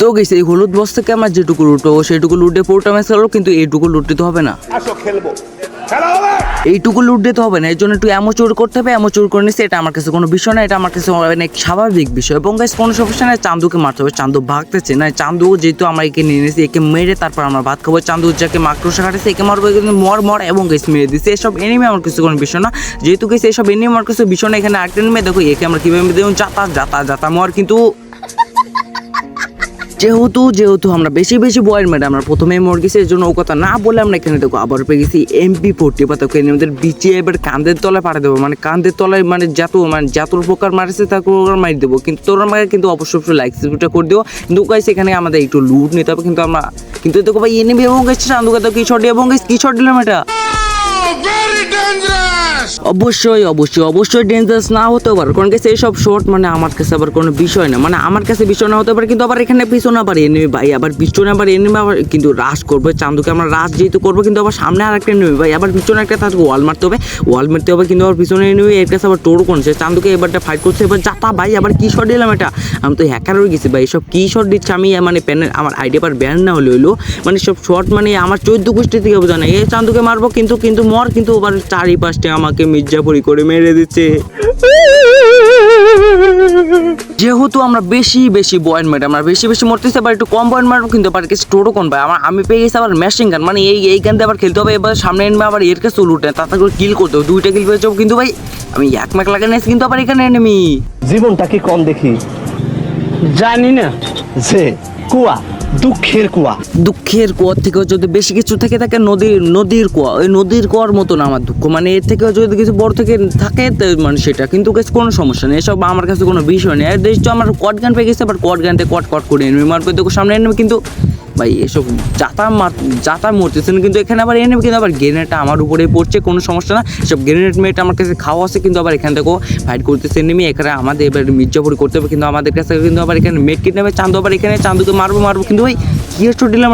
তো গেছে এই হলুদ বস থেকে আমার যেটুকু লুটো সেটুকু লুটে পুরোটা ম্যাচ খেলো কিন্তু এইটুকু লুটতে তো হবে না। খেলব। এইটুকু লুট দিতে হবে না এর জন্য একটু এমন চোর করতে হবে এমন চোর করে নিচ্ছে এটা আমার কাছে কোনো বিষয় না এটা আমার কাছে অনেক স্বাভাবিক বিষয়। এবং গাইস কোনো সমস্যা নাই চান্দুকে মারতে হবে চান্দু ভাগতেছে না চান্দু যেহেতু আমরা একে নিয়ে নিয়েছি একে মেরে তারপর আমরা ভাত খাব চান্দু যাকে মাকড়সা কাটেছে একে মারবো কিন্তু মর মর এবং গাইস মেরে দিচ্ছে এসব এনিমে আমার কিছু কোনো বিষয় না। যেহেতু গেছে এসব এনিমে আমার কিছু বিষয় না এখানে আরেকটা এনিমে দেখো একে আমরা কীভাবে দেবো যাতা যাতা যাতা মর কিন্তু যেহেতু যেহেতু আমরা বেশি বেশি বয়ের মেডে আমরা প্রথমে মর গেছি এর জন্য ও কথা না বলে আমরা এখানে দেখো আবার পেয়ে গেছি এমপি ফোর্টি বা তোকে আমাদের বিচে এবার কান্দের তলায় পাড়ে দেবো। মানে কান্দের তলায় মানে যত মানে যত প্রকার মারেছে, তাকে ওরা মারি দেবো। কিন্তু তোর আমাকে কিন্তু অবশ্যই অবশ্যই লাইক সাবস্ক্রাইবটা করে দিও। কিন্তু গাইস এখানে আমাদের একটু লুট নিতে হবে, কিন্তু আমরা কিন্তু দেখো ভাই এনেবি এবং গেছে চান্দুকা তো কি শট এবং কি শট দিলাম এটা অবশ্যই অবশ্যই অবশ্যই ডেঞ্জারাস না হতে পারে। কারণ কাছে এইসব শর্ট মানে আমার কাছে আবার কোনো বিষয় না। মানে আমার কাছে বিষয় না হতে পারে, কিন্তু আবার এখানে পিছনে আবার এনেমি ভাই, আবার পিছনে আবার এনেমি আবার কিন্তু রাশ করবে। চান্দুকে আমরা রাশ যেহেতু করব, কিন্তু আবার সামনে আর একটা এনেমি ভাই, আবার পিছনে একটা তাকে ওয়াল মারতে হবে। ওয়াল মারতে হবে, কিন্তু আবার পিছনে এনেমি এর কাছে আবার টোর করছে চান্দুকে এবারটা ফাইট করছে, এবার যাতা ভাই, আবার কী শট দিলাম এটা? আমি তো হ্যাকার হয়ে গেছি ভাই, এসব কী শট দিচ্ছে? আমি মানে প্যানের আমার আইডিয়া পার ব্যান না হলে। হইল মানে সব শর্ট মানে আমার চোদ্দ গোষ্ঠী থেকে বোঝা না এই চান্দুকে মারবো, কিন্তু কিন্তু মর, কিন্তু আবার চারিপাশে আমাকে মির্জাপুরি করে মেরে দিচ্ছে। যেহেতু আমরা বেশি বেশি পয়েন্ট মেরে আমরা বেশি বেশি মরতেছি আবার একটু কম পয়েন্ট মারবো কিন্তু আবার কিছু টোটো কোন ভাই? আমার আমি পেয়ে গেছি আবার মেশিন গান মানে এই এই গান দিয়ে আবার খেলতে হবে এবার সামনে এনবে আবার এর কাছে লুটে তাতে করে কিল করতে হবে দুইটা কিল পেয়েছে কিন্তু ভাই আমি এক ম্যাক লাগাই নিয়েছি কিন্তু আবার এখানে এনেমি জীবনটা কি কম দেখি? জানি না। যে কুয়া। দুঃখের কুয়া। দুঃখের কুয়ার থেকেও যদি বেশি কিছু থেকে থাকে, নদীর নদীর কুয়া। ওই নদীর কুয়ার মতন আমার দুঃখ। মানে এর থেকেও যদি কিছু বড় থেকে থাকে মানে সেটা। কিন্তু কোনো সমস্যা নেই। এসব আমার কাছে কোনো বিষয় নেই। আর দেশ তো আমার কট গান পেয়ে গেছে, আবার কট গানতে কট কট করে নিবি মারবে দেখো, সামনে এনমি, কিন্তু ভাই, এসব যাতা যাতা মরতেছেন কিন্তু এখানে আবার এনে, কিন্তু আবার গ্রেনেডটা আমার উপরেই পড়ছে, কোনো সমস্যা না। সব গ্রেনেড মেয়েটা আমার কাছে খাওয়া আছে, কিন্তু আবার এখান থেকেও ফাইট করতেছে নেমে এখানে আমাদের এবার মির্জাপুরি করতে হবে, কিন্তু আমাদের কাছে কিন্তু আবার এখানে মেট নেবে চান্দু, আবার এখানে চান্দুকে মারবো মারবো, কিন্তু ভাই, কী হচ্ছে দিলাম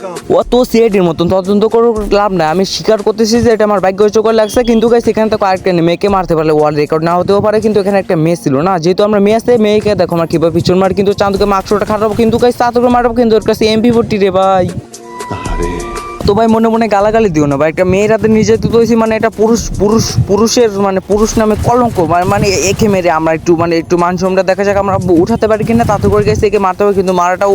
এটা ও তো সিআইডির মতন, তদন্ত করে লাভ নাই। আমি স্বীকার করতেছি যে এটা আমার ভাগ্য চোখে লাগছে, কিন্তু গাইস এখানে তো আরেকটা মেয়েকে মারতে পারলে ওয়ার্ল্ড রেকর্ড না হতেও পারে, কিন্তু এখানে একটা মেয়ে ছিল না। যেহেতু আমরা মেয়ে আছে, মেয়েকে দেখো আমার কীভাবে পিছন মার, কিন্তু চাঁদকে মাকশোটা খাটাবো, কিন্তু গাইস চাঁদকে মারবো, কিন্তু ওর কাছে এমপি ফোরটি রে ভাই। তো ভাই মনে মনে গালাগালি দিও না, ভাই। একটা মেয়ের হাতে নিজে তো হয়েছি মানে এটা পুরুষ পুরুষ পুরুষের মানে পুরুষ নামে কলঙ্ক। মানে মানে একে মেরে আমরা একটু মানে একটু মান সম্মান দেখা যাক আমরা উঠাতে পারি কিনা, তাতে করে গেছে একে মারতে হবে। কিন্তু মারাটা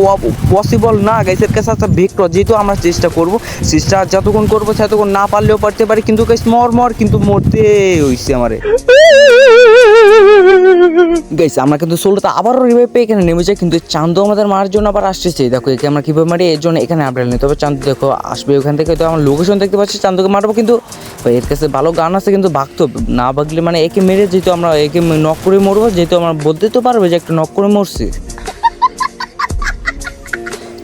পসিবল না। গাইসের কাছে একটা ভেক্টর যেহেতু আমরা চেষ্টা করব, চেষ্টা যতক্ষণ করব ততক্ষণ না পারলেও পারতে পারি। কিন্তু গাইস মর মর কিন্তু মরতে হইছে আমারে। গাইস আমরা কিন্তু সোলোটা আবারও রিভাইভ পেয়ে এখানে নেমে যাই। কিন্তু চান্দু আমাদের মারার জন্য আবার আসতেছে। দেখো, একে আমরা কীভাবে মারি, এর জন্য এখানে আপডেট নিতে তবে চান্দু দেখো, আসবে ওখান থেকে তো আমার লোকেশন দেখতে পাচ্ছি, চান্দুকে মারবো, কিন্তু এর কাছে ভালো গান আছে, কিন্তু ভাগতে। না ভাগলে মানে একে মেরে যেহেতু আমরা একে নক করে মরবো, যেহেতু আমরা বলতে তো পারবে যে একটা নক করে মরছি।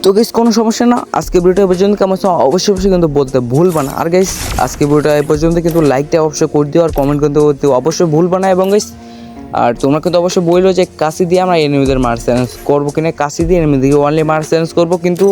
তো গাইস কোনো সমস্যা না। আজকে ভিডিওটা পর্যন্ত, কেমন অবশ্যই অবশ্যই কিন্তু বলতে ভুলবা না। আর গাইস আজকে ভিডিওটা এ পর্যন্ত কিন্তু লাইকটা অবশ্যই করে দিও, আর কমেন্ট কিন্তু অবশ্যই ভুলবা না। এবং গাইস আর তোমরা কিন্তু অবশ্যই বলল যে কাশি দিয়ে আমরা এনিমিদের মার চ্যালেঞ্জ করব কিনা, কাশি দিয়ে এনিমিদিকে অনলি মার চ্যালেঞ্জ করব, কিন্তু